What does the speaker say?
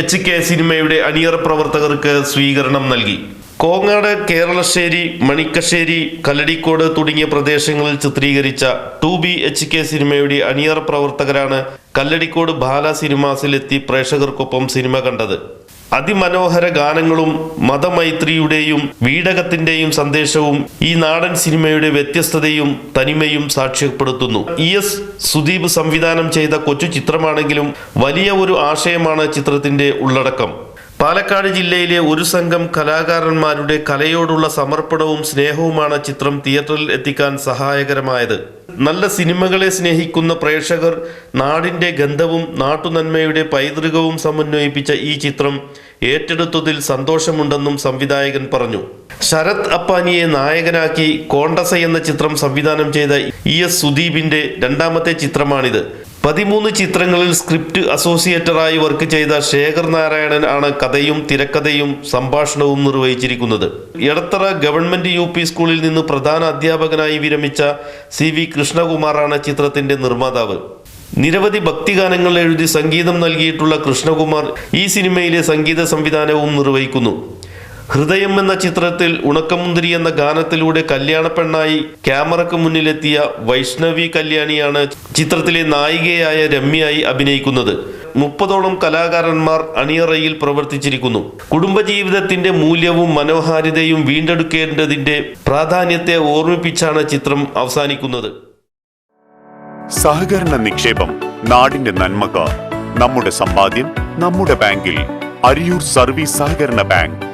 H K സിനിമയുടെ അണിയറ പ്രവർത്തകർക്ക് സ്വീകരണം നൽകി. കോങ്ങാട് കേരളശ്ശേരി മണിക്കശ്ശേരി കല്ലടിക്കോട് തുടങ്ങിയ പ്രദേശങ്ങളിൽ ചിത്രീകരിച്ച ടു ബി എച്ച് കെ സിനിമയുടെ അണിയറ പ്രവർത്തകരാണ് കല്ലടിക്കോട് ബാല സിനിമാസിലെത്തി പ്രേക്ഷകർക്കൊപ്പം സിനിമ കണ്ടത്. അതിമനോഹര ഗാനങ്ങളും മതമൈത്രിയുടെയും വീടകത്തിന്റെയും സന്ദേശവും ഈ നാടൻ സിനിമയുടെ വ്യത്യസ്തതയും തനിമയും സാക്ഷ്യപ്പെടുത്തുന്നു. ഇ. എസ്. സുദീപ് സംവിധാനം ചെയ്ത കൊച്ചു ചിത്രമാണെങ്കിലും വലിയ ഒരു ആശയമാണ് ചിത്രത്തിന്റെ ഉള്ളടക്കം. പാലക്കാട് ജില്ലയിലെ ഒരു സംഘം കലാകാരന്മാരുടെ കലയോടുള്ള സമർപ്പണവും സ്നേഹവുമാണ് ചിത്രം തിയേറ്ററിൽ എത്തിക്കാൻ സഹായകരമായത്. നല്ല സിനിമകളെ സ്നേഹിക്കുന്ന പ്രേക്ഷകർ നാടിന്റെ ഗന്ധവും നാട്ടുനന്മയുടെ പൈതൃകവും സമന്വയിപ്പിച്ച ഈ ചിത്രം ഏറ്റെടുത്തതിൽ സന്തോഷമുണ്ടെന്നും സംവിധായകൻ പറഞ്ഞു. ശരത് അപ്പാനിയെ നായകനാക്കി കോണ്ടസ എന്ന ചിത്രം സംവിധാനം ചെയ്ത ഇ എസ് സുദീപിന്റെ രണ്ടാമത്തെ ചിത്രമാണിത്. പതിമൂന്ന് ചിത്രങ്ങളിൽ സ്ക്രിപ്റ്റ് അസോസിയേറ്ററായി വർക്ക് ചെയ്ത ശേഖർ നാരായണൻ ആണ് കഥയും തിരക്കഥയും സംഭാഷണവും നിർവഹിച്ചിരിക്കുന്നത്. എടത്തറ ഗവൺമെന്റ് യു പി സ്കൂളിൽ നിന്ന് പ്രധാന അധ്യാപകനായി വിരമിച്ച സി വി കൃഷ്ണകുമാറാണ് ചിത്രത്തിന്റെ നിർമ്മാതാവ്. നിരവധി ഭക്തിഗാനങ്ങൾ എഴുതി സംഗീതം നൽകിയിട്ടുള്ള കൃഷ്ണകുമാർ ഈ സിനിമയിലെ സംഗീത സംവിധാനവും നിർവഹിക്കുന്നു. ഹൃദയം എന്ന ചിത്രത്തിൽ ഉണക്കമുന്തിരി എന്ന ഗാനത്തിലൂടെ കല്യാണ പെണ്ണായി ക്യാമറയ്ക്ക് മുന്നിലെത്തിയ വൈഷ്ണവി കല്യാണിയാണ് ചിത്രത്തിലെ നായികയായ രമ്യയായി അഭിനയിക്കുന്നത്. മുപ്പതോളം കലാകാരന്മാർ അണിയറയിൽ പ്രവർത്തിച്ചിരിക്കുന്നു. കുടുംബജീവിതത്തിന്റെ മൂല്യവും മനോഹാരിതയും വീണ്ടെടുക്കേണ്ടതിന്റെ പ്രാധാന്യത്തെ ഓർമ്മിപ്പിച്ചാണ് ചിത്രം അവസാനിക്കുന്നത്. സഹകരണ നിക്ഷേപം നാടിന്റെ നന്മക്ക് നമ്മുടെ സമ്പാദ്യം നമ്മുടെ ബാങ്കിൽ അരിയൂർ സർവീസ് സഹകരണ ബാങ്ക്.